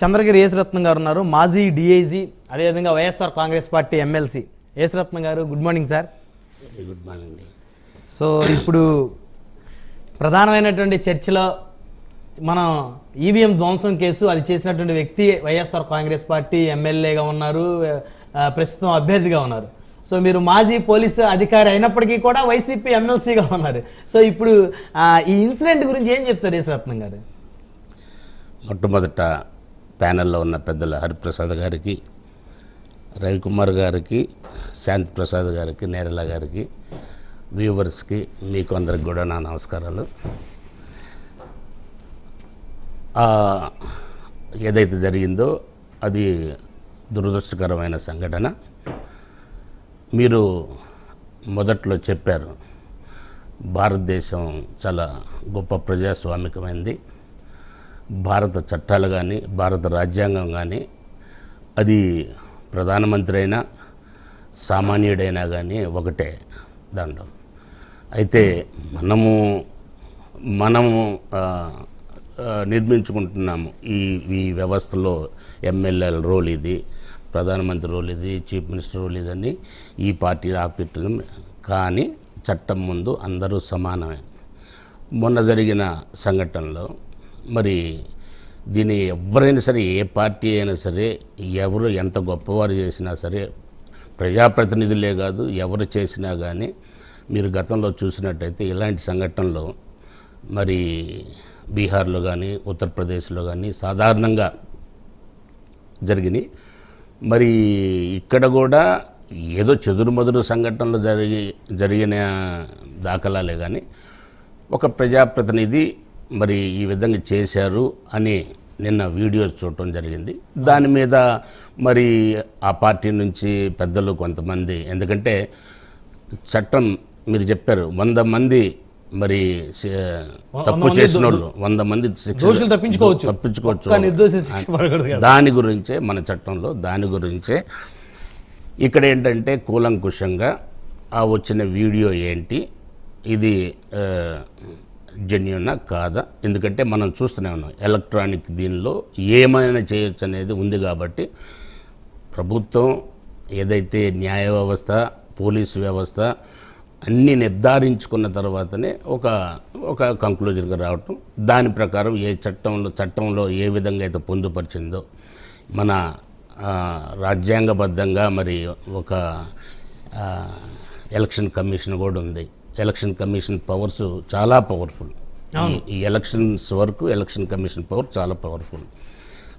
చంద్రగిరి యేసురత్నం గారు ఉన్నారు. మాజీ డిఐజీ అదేవిధంగా YSR Congress party MLC. Yesuratnam garu good morning sir. Good morning. So ఇప్పుడు ప్రధానమైనటువంటి చర్చలో మనం ఈవీఎం ధ్వంసం కేసు అది చేసినటువంటి వ్యక్తి వైఎస్ఆర్ కాంగ్రెస్ పార్టీ ఎమ్మెల్యేగా ఉన్నారు ప్రస్తుతం అభ్యర్థిగా ఉన్నారు. సో మీరు మాజీ పోలీసు అధికారి అయినప్పటికీ కూడా వైసీపీ ఎమ్మెల్సీగా ఉన్నారు. సో ఇప్పుడు ఈ ఇన్సిడెంట్ గురించి ఏం చెప్తారు యేసురత్నం గారు? మొట్టమొదట ప్యానెల్లో ఉన్న పెద్దల హరిప్రసాద్ గారికి రవికుమార్ గారికి శాంతి ప్రసాద్ గారికి నేరల గారికి వ్యూవర్స్కి మీకు అందరికి కూడా నా నమస్కారాలు. ఏదైతే జరిగిందో అది దురదృష్టకరమైన సంఘటన. మీరు మొదట్లో చెప్పారు భారతదేశం చాలా గొప్ప ప్రజాస్వామికమైంది. భారత చట్టాలు కానీ భారత రాజ్యాంగం కానీ అది ప్రధానమంత్రి అయినా సామాన్యుడైనా కానీ ఒకటే దాంట్లో. అయితే మనము మనము నిర్మించుకుంటున్నాము ఈ ఈ వ్యవస్థలో ఎమ్మెల్యేల రోల్ ఇది ప్రధానమంత్రి రోల్ ఇది చీఫ్ మినిస్టర్ రోల్ ఇదని ఈ పార్టీ ఆ కానీ చట్టం ముందు అందరూ సమానమే. మొన్న జరిగిన సంఘటనలో మరి దీన్ని ఎవరైనా సరే ఏ పార్టీ అయినా సరే ఎవరు ఎంత గొప్పవారు చేసినా సరే ప్రజాప్రతినిధులే కాదు ఎవరు చేసినా కానీ మీరు గతంలో చూసినట్టయితే ఇలాంటి సంఘటనలు మరి బీహార్లో కానీ ఉత్తరప్రదేశ్లో కానీ సాధారణంగా జరిగినాయి. మరి ఇక్కడ కూడా ఏదో చెదురుమదురు సంఘటనలు జరిగి జరిగిన దాఖలాలే కానీ ఒక ప్రజాప్రతినిధి మరి ఈ విధంగా చేశారు అని నిన్న వీడియోస్ చూడటం జరిగింది దాని మీద మరి ఆ పార్టీ నుంచి పెద్దలు కొంతమంది ఎందుకంటే చట్టం మీరు చెప్పారు వంద మంది మరి తప్పు చేసిన వాళ్ళు వంద మంది తప్పించుకోవచ్చు. తప్పించుకోవచ్చు. దాని గురించే మన చట్టంలో దాని గురించే ఇక్కడ ఏంటంటే కూలంకుషంగా ఆ వచ్చిన వీడియో ఏంటి ఇది జెన్యునా కాదా? ఎందుకంటే మనం చూస్తూనే ఉన్నాం ఎలక్ట్రానిక్ దీనిలో ఏమైనా చేయొచ్చు అనేది ఉంది కాబట్టి ప్రభుత్వం ఏదైతే న్యాయ వ్యవస్థ పోలీసు వ్యవస్థ అన్నీ నిర్ధారించుకున్న తర్వాతనే ఒక ఒక కంక్లూజన్గా రావటం దాని ప్రకారం ఏ చట్టంలో చట్టంలో ఏ విధంగా అయితే పొందుపరిచిందో మన రాజ్యాంగబద్ధంగా మరి ఒక ఎలక్షన్ కమిషన్ కూడా ఉంది. ఎలక్షన్ కమిషన్ పవర్స్ చాలా పవర్ఫుల్. ఈ- ఈ ఎలక్షన్స్ వరకు ఎలక్షన్ కమిషన్ పవర్ చాలా పవర్ఫుల్.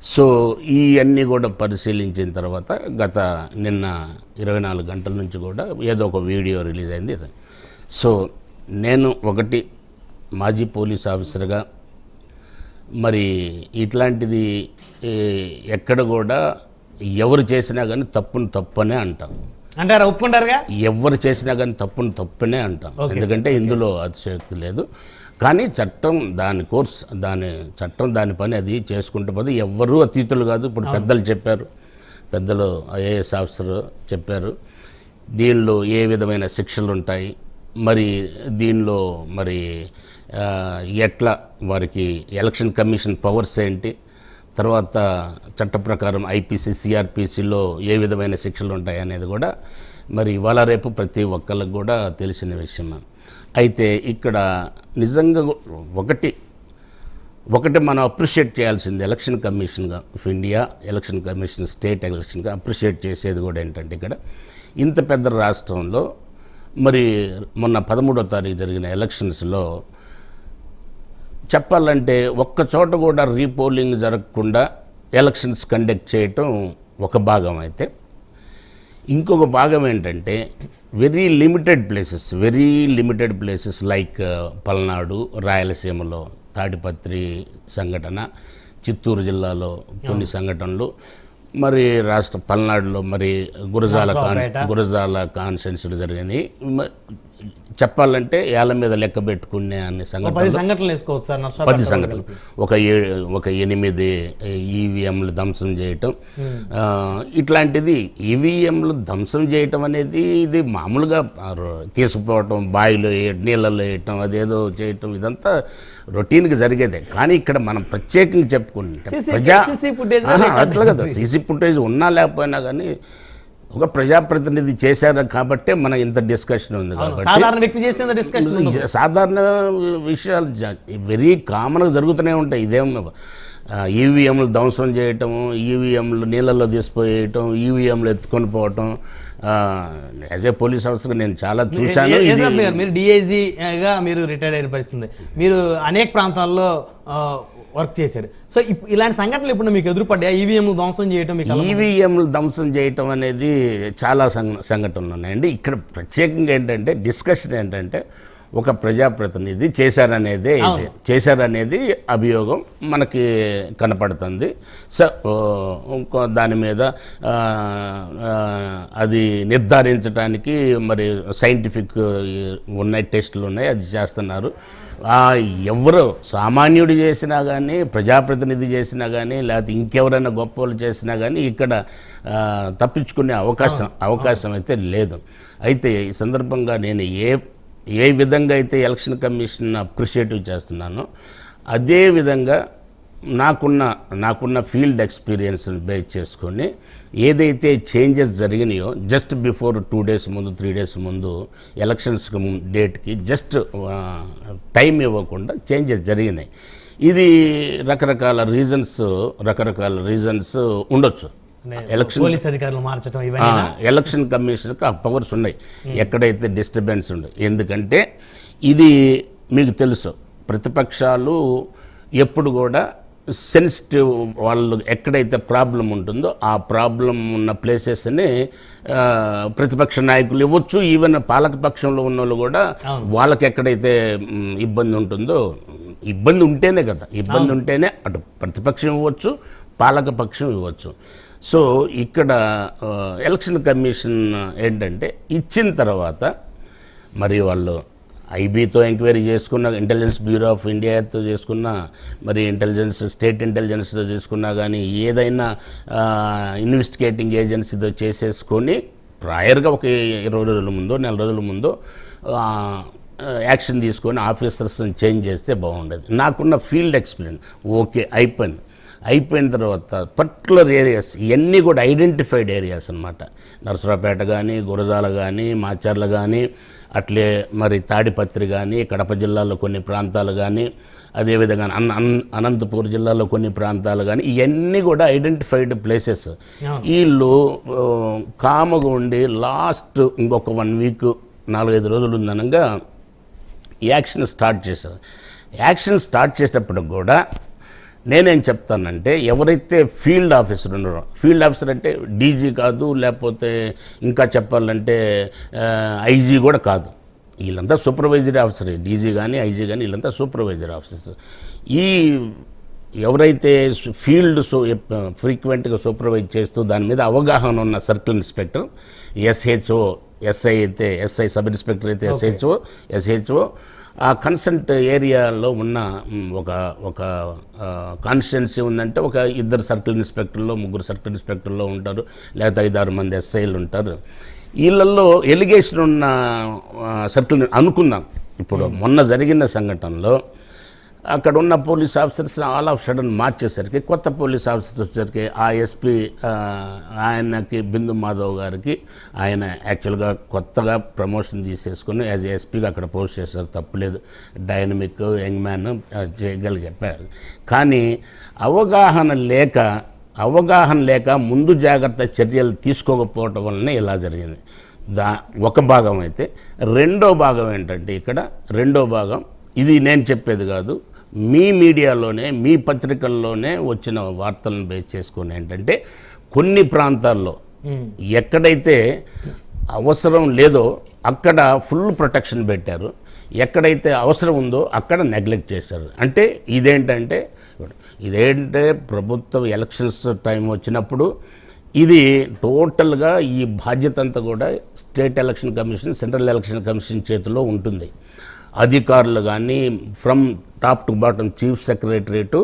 సో ఈ అన్నీ కూడా పరిశీలించిన తర్వాత గత నిన్న ఇరవై నాలుగు గంటల నుంచి కూడా ఏదో ఒక వీడియో రిలీజ్ అయింది. సో నేను ఒకటి మాజీ పోలీస్ ఆఫీసర్గా మరి ఇట్లాంటిది ఎక్కడ కూడా ఎవరు చేసినా కానీ తప్పును తప్పనే అంటాం అంటారా ఒప్పుకుంటారుగా? ఎవరు చేసినా కానీ తప్పును తప్పనే అంటాం. ఎందుకంటే ఇందులో అతిశయోక్తి లేదు. కానీ చట్టం దాని కోర్స్ దాని చట్టం దాని పని అది చేసుకుంటూ పోతే ఎవ్వరూ అతీతులు కాదు. ఇప్పుడు పెద్దలు చెప్పారు. పెద్దలు ఐఏఎస్ ఆఫీసర్ చెప్పారు. దీనిలో ఏ విధమైన శిక్షలు ఉంటాయి? మరి దీనిలో మరి ఎట్లా వారికి ఎలక్షన్ కమిషన్ పవర్స్ ఏంటి? తర్వాత చట్ట ప్రకారం ఐపీసీ సిఆర్పిసిలో ఏ విధమైన శిక్షలు ఉంటాయి అనేది కూడా మరి ఇవాళ రేపు ప్రతి ఒక్కళ్ళకి కూడా తెలిసిన విషయం అయితే ఇక్కడ నిజంగా ఒకటి ఒకటి మనం అప్రిషియేట్ చేయాల్సింది election కమిషన్గా of India election commission state ఎలక్షన్గా appreciate చేసేది కూడా ఏంటంటే ఇక్కడ ఇంత పెద్ద రాష్ట్రంలో మరి మొన్న పదమూడో తారీఖు జరిగిన ఎలక్షన్స్లో చెప్పాలంటే ఒక్క చోట కూడా రీపోలింగ్ జరగకుండా ఎలక్షన్స్ కండక్ట్ చేయటం ఒక భాగం అయితే. ఇంకొక భాగం ఏంటంటే very limited places very limited places like Palnadu రాయలసీమలో తాడిపత్రి సంఘటన చిత్తూరు జిల్లాలో కొన్ని సంఘటనలు మరి రాష్ట్ర పల్నాడులో మరి గురజాల కాన్. గురజాల కాన్స్టెన్సీలు జరిగినాయి. చెప్పాలంటే ఏళ్ళ మీద లెక్క పెట్టుకునే అనే ఒక సంఘటన పది సంఘటనలు. వేసుకోవచ్చు సార్ పది సంఘటనలు. ఒక ఏ ఒక ఎనిమిది ఈవీఎంలు ధ్వంసం చేయటం. ఇట్లాంటిది ఈవీఎంలు ధ్వంసం చేయటం అనేది ఇది మామూలుగా తీసుకుపోవటం బావిలో వేయ- నీళ్ళలో వేయటం అదేదో చేయటం ఇదంతా రొటీన్గా జరిగేదే. కానీ ఇక్కడ మనం ప్రత్యేకంగా చెప్పుకుంటే ప్రజా అట్లా కదా. సీసీ ఫుటేజ్ ఉన్నా లేకపోయినా కానీ ఒక ప్రజాప్రతినిధి చేశారు కాబట్టి మన ఇంత డిస్కషన్ ఉంది కాబట్టి సాధారణ వ్యక్తి చేస్తే డిస్కషన్ సాధారణ విషయాలు వెరీ కామన్గా జరుగుతూనే ఉంటాయి. ఇదేం ఈవీఎంలు ధ్వంసం చేయటం ఈవీఎంలు నీళ్ళల్లో తీసిపోయేయటం ఈవీఎంలు ఎత్తుకొని పోవటం యాజ్ ఏ పోలీస్ ఆఫీసర్ నేను చాలా చూశాను. మీరు- మీరు డిఐజీ గా మీరు రిటైర్డ్ అయిన పరిస్థితి ఉంది. మీరు అనేక ప్రాంతాల్లో వర్క్ చేశారు. సో ఇలాంటి సంఘటనలు ఇప్పుడు మీకు ఎదురుపడ్డా ఈవీఎం ధ్వంసం చేయటం? ఈవీఎంలు ధ్వంసం చేయటం అనేది చాలా సంఘ సంఘటనలు ఉన్నాయండి. ఇక్కడ ప్రత్యేకంగా ఏంటంటే డిస్కషన్ ఏంటంటే ఒక ప్రజాప్రతినిధి చేశారనేదే ఇది. చేశారనేది అభియోగం మనకి కనపడుతుంది. సో దాని మీద అది నిర్ధారించడానికి మరి సైంటిఫిక్ ఉన్నాయి టెస్టులు ఉన్నాయి అది చేస్తున్నారు. ఎవరు సామాన్యుడు చేసినా కానీ ప్రజాప్రతినిధి చేసినా కానీ లేకపోతే ఇంకెవరైనా గొప్ప వాళ్ళు చేసినా కానీ ఇక్కడ తప్పించుకునే అవకాశం అవకాశం అయితే లేదు. అయితే ఈ సందర్భంగా నేను ఏ ఏ విధంగా అయితే ఎలక్షన్ కమిషన్ అప్రిషియేటివ్ చేస్తున్నానో అదే విధంగా నాకున్న నాకున్న ఫీల్డ్ ఎక్స్పీరియన్స్ని బేస్ చేసుకొని ఏదైతే చేంజెస్ జరిగినాయో జస్ట్ బిఫోర్ టూ డేస్ ముందు త్రీ డేస్ ముందు ఎలక్షన్స్ డేట్కి జస్ట్ టైం ఇవ్వకుండా చేంజెస్ జరిగినాయి. ఇది రకరకాల రీజన్స్ రకరకాల రీజన్స్ ఉండొచ్చు. ఎలక్షన్ పోలీస్ అధికారులు మార్చడం ఇవన్నీ ఎలక్షన్ కమిషన్కి ఆ పవర్స్ ఉన్నాయి. ఎక్కడైతే డిస్టర్బెన్స్ ఉంది. ఎందుకంటే ఇది మీకు తెలుసు ప్రతిపక్షాలు ఎప్పుడు కూడా సెన్సిటివ్ వాళ్ళు ఎక్కడైతే ప్రాబ్లం ఉంటుందో ఆ ప్రాబ్లం ఉన్న ప్లేసెస్ని ప్రతిపక్ష నాయకులు ఇవ్వచ్చు. ఈవెన్ పాలకపక్షంలో ఉన్న వాళ్ళు కూడా వాళ్ళకి ఎక్కడైతే ఇబ్బంది ఉంటుందో ఇబ్బంది ఉంటేనే కదా. ఇబ్బంది ఉంటేనే అటు ప్రతిపక్షం ఇవ్వచ్చు పాలకపక్షం ఇవ్వచ్చు. సో ఇక్కడ ఎలక్షన్ కమిషన్ ఏంటంటే ఇచ్చిన తర్వాత మరి వాళ్ళు ఐబీతో ఎంక్వైరీ చేసుకున్న ఇంటెలిజెన్స్ బ్యూరో ఆఫ్ ఇండియాతో చేసుకున్న మరి ఇంటెలిజెన్స్ స్టేట్ ఇంటెలిజెన్స్తో చేసుకున్నా కానీ ఏదైనా ఇన్వెస్టిగేటింగ్ ఏజెన్సీతో చేసేసుకొని ప్రాయర్గా ఒక ఇరవై రోజుల ముందో నెల రోజుల ముందో యాక్షన్ తీసుకొని ఆఫీసర్స్ని చేంజ్ చేస్తే బాగుండేది. నాకున్న ఫీల్డ్ ఎక్స్పీరియన్స్ ఓకే అయిపోయింది. అయిపోయిన తర్వాత పర్టికులర్ ఏరియాస్ ఇవన్నీ కూడా ఐడెంటిఫైడ్ ఏరియాస్ అన్నమాట. నరసరావుపేట కానీ గురజాల కానీ మాచర్ల కానీ అట్లే మరి తాడిపత్రి కానీ కడప జిల్లాలో కొన్ని ప్రాంతాలు కానీ అదేవిధంగా అన్ అన్- అనంతపూర్ జిల్లాలో కొన్ని ప్రాంతాలు కానీ ఇవన్నీ కూడా ఐడెంటిఫైడ్ ప్లేసెస్. వీళ్ళు కామగా ఉండి లాస్ట్ ఇంకొక వన్ వీక్ నాలుగైదు రోజులు ఉందనగా యాక్షన్ స్టార్ట్ చేశారు. యాక్షన్ స్టార్ట్ చేసేటప్పుడు కూడా నేనేం చెప్తానంటే ఎవరైతే ఫీల్డ్ ఆఫీసర్ ఉన్నారో ఫీల్డ్ ఆఫీసర్ అంటే డీజీ కాదు లేకపోతే ఇంకా చెప్పాలంటే ఐజీ కూడా కాదు. వీళ్ళంతా సూపర్వైజరీ ఆఫీసర్. డీజీ కానీ ఐజీ కానీ వీళ్ళంతా సూపర్వైజరీ ఆఫీసర్స్. ఈ ఎవరైతే ఫీల్డ్ సో ఫ్రీక్వెంట్గా సూపర్వైజ్ చేస్తూ దాని మీద అవగాహన ఉన్న సర్కిల్ ఇన్స్పెక్టర్ ఎస్హెచ్ఓ ఎస్ఐ అయితే ఎస్ఐ సబ్ ఇన్స్పెక్టర్ అయితే ఎస్హెచ్ఓ ఎస్హెచ్ఓ ఆ కన్సెంట్ ఏరియాలో ఉన్న ఒక ఒక కాన్స్టిట్యున్సీ ఉందంటే ఒక ఇద్దరు సర్కిల్ ఇన్స్పెక్టర్లో ముగ్గురు సర్కిల్ ఇన్స్పెక్టర్లో ఉంటారు లేకపోతే ఐదారు మంది ఎస్ఐలు ఉంటారు. వీళ్ళల్లో ఎలిగేషన్ ఉన్న సర్కిల్ అనుకుందాం. ఇప్పుడు మొన్న జరిగిన సంఘటనలో అక్కడ ఉన్న police officers all of sudden మార్చేసరికి కొత్త పోలీస్ ఆఫీసర్స్ వచ్చేసరికి ఆ ఎస్పీ ఆయనకి బిందు మాధవ్ గారికి ఆయన యాక్చువల్గా కొత్తగా ప్రమోషన్ తీసేసుకుని యాజ్ ఎస్పీగా అక్కడ పోస్ట్ చేశారు. తప్పులేదు. డైనమిక్ యంగ్ మ్యాన్ చేయగలిగారు. కానీ అవగాహన లేక అవగాహన లేక ముందు జాగ్రత్త చర్యలు తీసుకోకపోవటం వలన ఇలా జరిగింది. దా ఒక భాగం అయితే రెండో భాగం ఏంటంటే ఇక్కడ రెండో భాగం ఇది నేను చెప్పేది కాదు మీ మీడియాలోనే మీ పత్రికల్లోనే వచ్చిన వార్తలను బేస్ చేసుకొని ఏంటంటే కొన్ని ప్రాంతాల్లో ఎక్కడైతే అవసరం లేదో అక్కడ ఫుల్ ప్రొటెక్షన్ పెట్టారు. ఎక్కడైతే అవసరం ఉందో అక్కడ నెగ్లెక్ట్ చేశారు. అంటే ఇదేంటంటే ఇదేంటే ప్రభుత్వ ఎలక్షన్స్ టైం వచ్చినప్పుడు ఇది టోటల్గా ఈ బాధ్యత అంతా కూడా state election commission central election commission చేతిలో ఉంటుంది. అధికారులు కానీ from top to bottom chief secretariat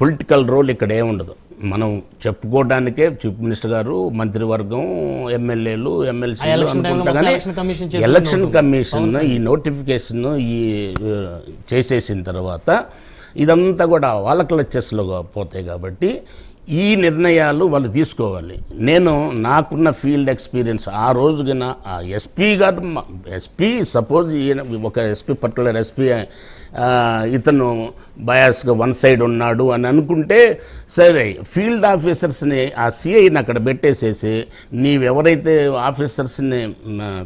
political role ఇక్కడ ఏముండదు మనం చెప్పుకోవడానికే చీఫ్ మినిస్టర్ గారు మంత్రివర్గం ఎమ్మెల్యేలు ఎమ్మెల్సీలు అనుకుంటా కానీ ఎలక్షన్ కమిషన్ ఈ నోటిఫికేషన్ ఈ చేసేసిన తర్వాత ఇదంతా కూడా వాళ్ళ క్లచెస్లో పోతాయి కాబట్టి ఈ నిర్ణయాలు వాళ్ళు తీసుకోవాలి. నేను నాకున్న ఫీల్డ్ ఎక్స్పీరియన్స్ ఆ రోజున ఆ ఎస్పీ గారు ఎస్పీ సపోజ్ ఈయన ఒక ఎస్పీ పర్టికులర్ ఎస్పీ ఇతను బయాస్గా వన్ సైడ్ ఉన్నాడు అని అనుకుంటే సరే ఫీల్డ్ ఆఫీసర్స్ని ఆ సిఐని అక్కడ పెట్టేసేసి నీవెవరైతే ఆఫీసర్స్ని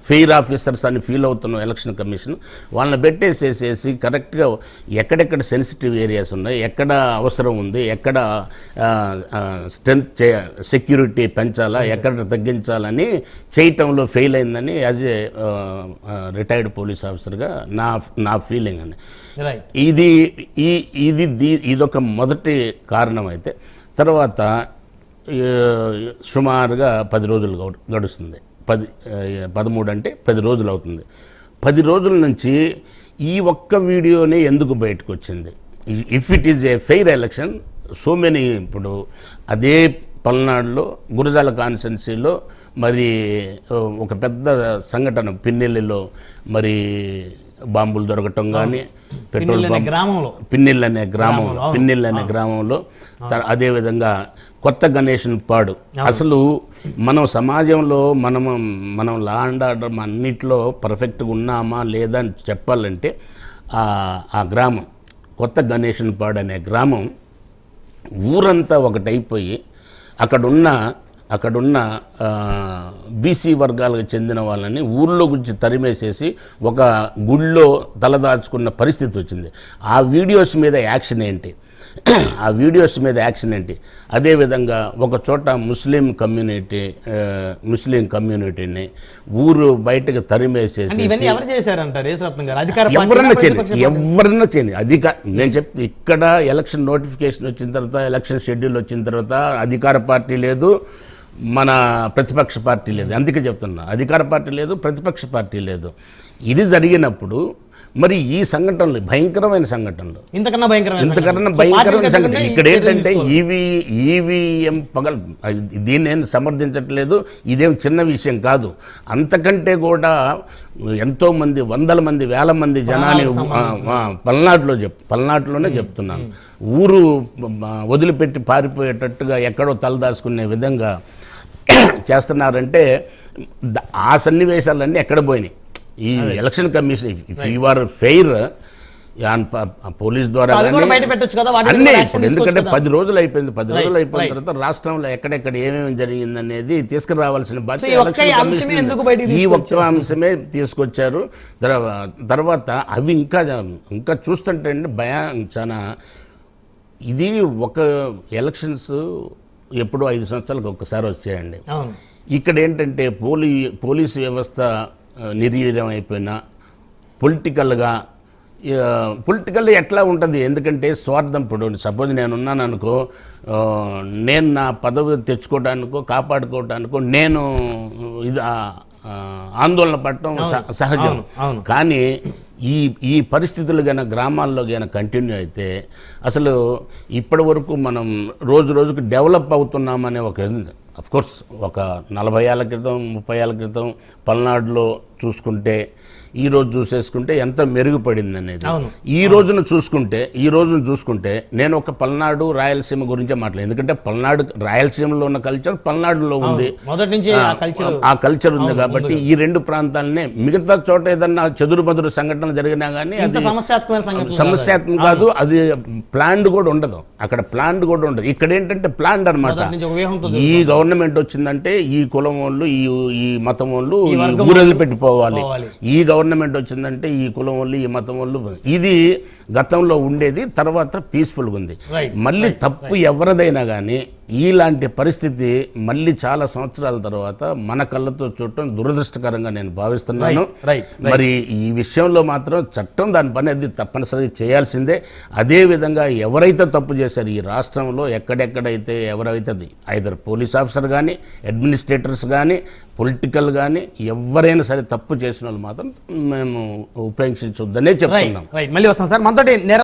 ఫెయిర్ ఆఫీసర్స్ అని ఫీల్ అవుతున్నావు ఎలక్షన్ కమిషన్ వాళ్ళని పెట్టేసేసేసి కరెక్ట్గా ఎక్కడెక్కడ సెన్సిటివ్ ఏరియాస్ ఉన్నాయి ఎక్కడ అవసరం ఉంది ఎక్కడ స్ట్రెంత్ చే సెక్యూరిటీ పెంచాలా ఎక్కడ తగ్గించాలని చేయటంలో ఫెయిల్ అయిందని యాజ్ ఏ రిటైర్డ్ పోలీస్ ఆఫీసర్గా నా నా ఫీలింగ్ రైట్. ఇది ఈ ఇది దీ- ఇదొక మొదటి కారణం అయితే తర్వాత సుమారుగా పది రోజులు గడు- గడుస్తుంది. పది పదమూడు అంటే పది రోజులు అవుతుంది. పది రోజుల నుంచి ఈ ఒక్క వీడియోనే ఎందుకు బయటకు వచ్చింది if it is a fair election so many ఇప్పుడు అదే పల్నాడులో గురజాల కాన్స్టెన్సీలో మరి ఒక పెద్ద సంఘటన పిన్నెల్లిలో మరి బాంబులు దొరకటం కానీ పెట్రోల్ పిన్నెల్లి గ్రామంలో. పిన్నెల్ అనే గ్రామంలో పిన్నెల్ అనే గ్రామంలో అదేవిధంగా కొత్త గణేషన్ పాడు. అసలు మనం సమాజంలో మనం మనం లా అండ్ ఆర్డర్ అన్నిట్లో పర్ఫెక్ట్గా ఉన్నామా లేదా అని చెప్పాలంటే ఆ గ్రామం కొత్త గణేషన్ పాడు అనే గ్రామం ఊరంతా ఒకటైపోయి అక్కడున్న అక్కడున్న బీసీ వర్గాలకు చెందిన వాళ్ళని ఊళ్ళో గురించి తరిమేసేసి ఒక గుళ్ళో తలదాచుకున్న పరిస్థితి వచ్చింది. ఆ వీడియోస్ మీద యాక్షన్ ఏంటి? ఆ వీడియోస్ మీద యాక్షన్ ఏంటి? అదేవిధంగా ఒక చోట ముస్లిం కమ్యూనిటీ ముస్లిం కమ్యూనిటీని ఊరు బయటకు తరిమేసేసి ఎవరన్నా ప్రతిపక్ష ఎవరన్నా చేయని అధికార నేను చెప్తే ఇక్కడ ఎలక్షన్ నోటిఫికేషన్ వచ్చిన తర్వాత ఎలక్షన్ షెడ్యూల్ వచ్చిన తర్వాత అధికార పార్టీ లేదు మన ప్రతిపక్ష పార్టీ లేదు. అందుకే చెప్తున్నా. అధికార పార్టీ లేదు ప్రతిపక్ష పార్టీ లేదు. ఇది జరిగినప్పుడు మరి ఈ సంఘటనలు భయంకరమైన సంఘటనలు. ఇంతకన్నా భయంకరమైన ఇంతకన్నా సంఘటన. భయంకరమైన ఇక్కడ ఏంటంటే ఈవీ ఈవీఎం పగల్ దీన్ని నేను సమర్థించట్లేదు. ఇదేం చిన్న విషయం కాదు. అంతకంటే కూడా ఎంతో మంది వందల మంది వేల మంది జనాన్ని పల్నాడులో చెప్ పల్నాడులోనే చెప్తున్నాను. ఊరు వదిలిపెట్టి పారిపోయేటట్టుగా ఎక్కడో తలదాచుకునే విధంగా చేస్తున్నారంటే ఆ సన్నివేశాలన్నీ ఎక్కడ పోయినాయి? ఈ election commission if you are fair police ద్వారా అన్నీ ఇప్పుడు ఎందుకంటే. పది రోజులు అయిపోయింది పది రోజులు అయిపోయిన. తర్వాత రాష్ట్రంలో ఎక్కడెక్కడ ఏమేమి జరిగిందనేది తీసుకురావాల్సిన సో బాధ్యత ఈ ఒక్క అంశమే తీసుకొచ్చారు? తర్వా- తర్వాత అవి ఇంకా ఇంకా చూస్తుంటే అండి భయం చాలా. ఇది ఒక ఎలక్షన్స్ ఎప్పుడో ఐదు సంవత్సరాలకు ఒక్కసారి వచ్చాయండి. ఇక్కడ ఏంటంటే పోలీ పోలీసు వ్యవస్థ ఆ, నిర్వీర్యం అయిపోయినా పొలిటికల్గా పొలిటికల్ ఎట్లా ఉంటుంది? ఎందుకంటే స్వార్థం ఇప్పుడు సపోజ్ నేను ఉన్నాను అనుకో నేను నా పదవి తెచ్చుకోవడానికో కాపాడుకోవడానికో నేను ఇది ఆందోళన పడటం సహ- సహజం. కానీ ఈ ఈ పరిస్థితులు గన గ్రామాల్లో గన కంటిన్యూ అయితే అసలు ఇప్పటి వరకు మనం రోజు రోజుకు డెవలప్ అవుతున్నామనే ఒక కోర్స్ ఒక నలభై ఏళ్ళ క్రితం ముప్పై ఏళ్ళ క్రితం పల్నాడులో చూసుకుంటే ఈ రోజు చూసేసుకుంటే ఎంత మెరుగుపడింది అనేది. ఈ రోజున చూసుకుంటే ఈ రోజున చూసుకుంటే నేను ఒక పల్నాడు రాయలసీమ గురించే మాట్లాడు ఎందుకంటే పల్నాడు రాయలసీమలో ఉన్న కల్చర్ పల్నాడులో ఉంది. ఆ కల్చర్ ఉంది కాబట్టి ఈ రెండు ప్రాంతాలనే మిగతా చోట ఏదన్నా చెదురు బదురు సంఘటనలు జరిగినా కానీ అది సమస్యాత్మకం కాదు అది ప్లాన్డ్ కూడా ఉండదు. అక్కడ ప్లాన్డ్ కూడా ఉండదు. ఇక్కడ ఏంటంటే ప్లాన్డ్ అనమాట ఈ గవర్నమెంట్ వచ్చిందంటే ఈ కులం వాళ్ళు ఈ ఈ మతం వాళ్ళు ఊరలు పెట్టిపోవాలి పోవాలి. ఈ గవర్నమెంట్ గవర్నమెంట్ వచ్చిందంటే ఈ కులం వాళ్ళు ఈ మతం వాళ్ళు ఇది గతంలో ఉండేది తర్వాత పీస్ఫుల్గా ఉంది. మళ్ళీ తప్పు ఎవరిదైనా కానీ ఇలాంటి పరిస్థితి మళ్ళీ చాలా సంవత్సరాల తర్వాత మన కళ్ళతో చూడటం దురదృష్టకరంగా నేను భావిస్తున్నాను. మరి ఈ విషయంలో మాత్రం చట్టం దాని పని అది తప్పనిసరిగా చేయాల్సిందే. అదే విధంగా ఎవరైతే తప్పు చేశారు ఈ రాష్ట్రంలో ఎక్కడెక్కడైతే ఎవరైతే ఐదర్ పోలీస్ ఆఫీసర్ కానీ అడ్మినిస్ట్రేటర్స్ కానీ పొలిటికల్ కానీ ఎవరైనా సరే తప్పు చేసిన వాళ్ళు మాత్రం మేము ఉపేక్షించొద్దనే చెప్తున్నాం. మళ్ళీ వస్తాం సార్. మనతోటి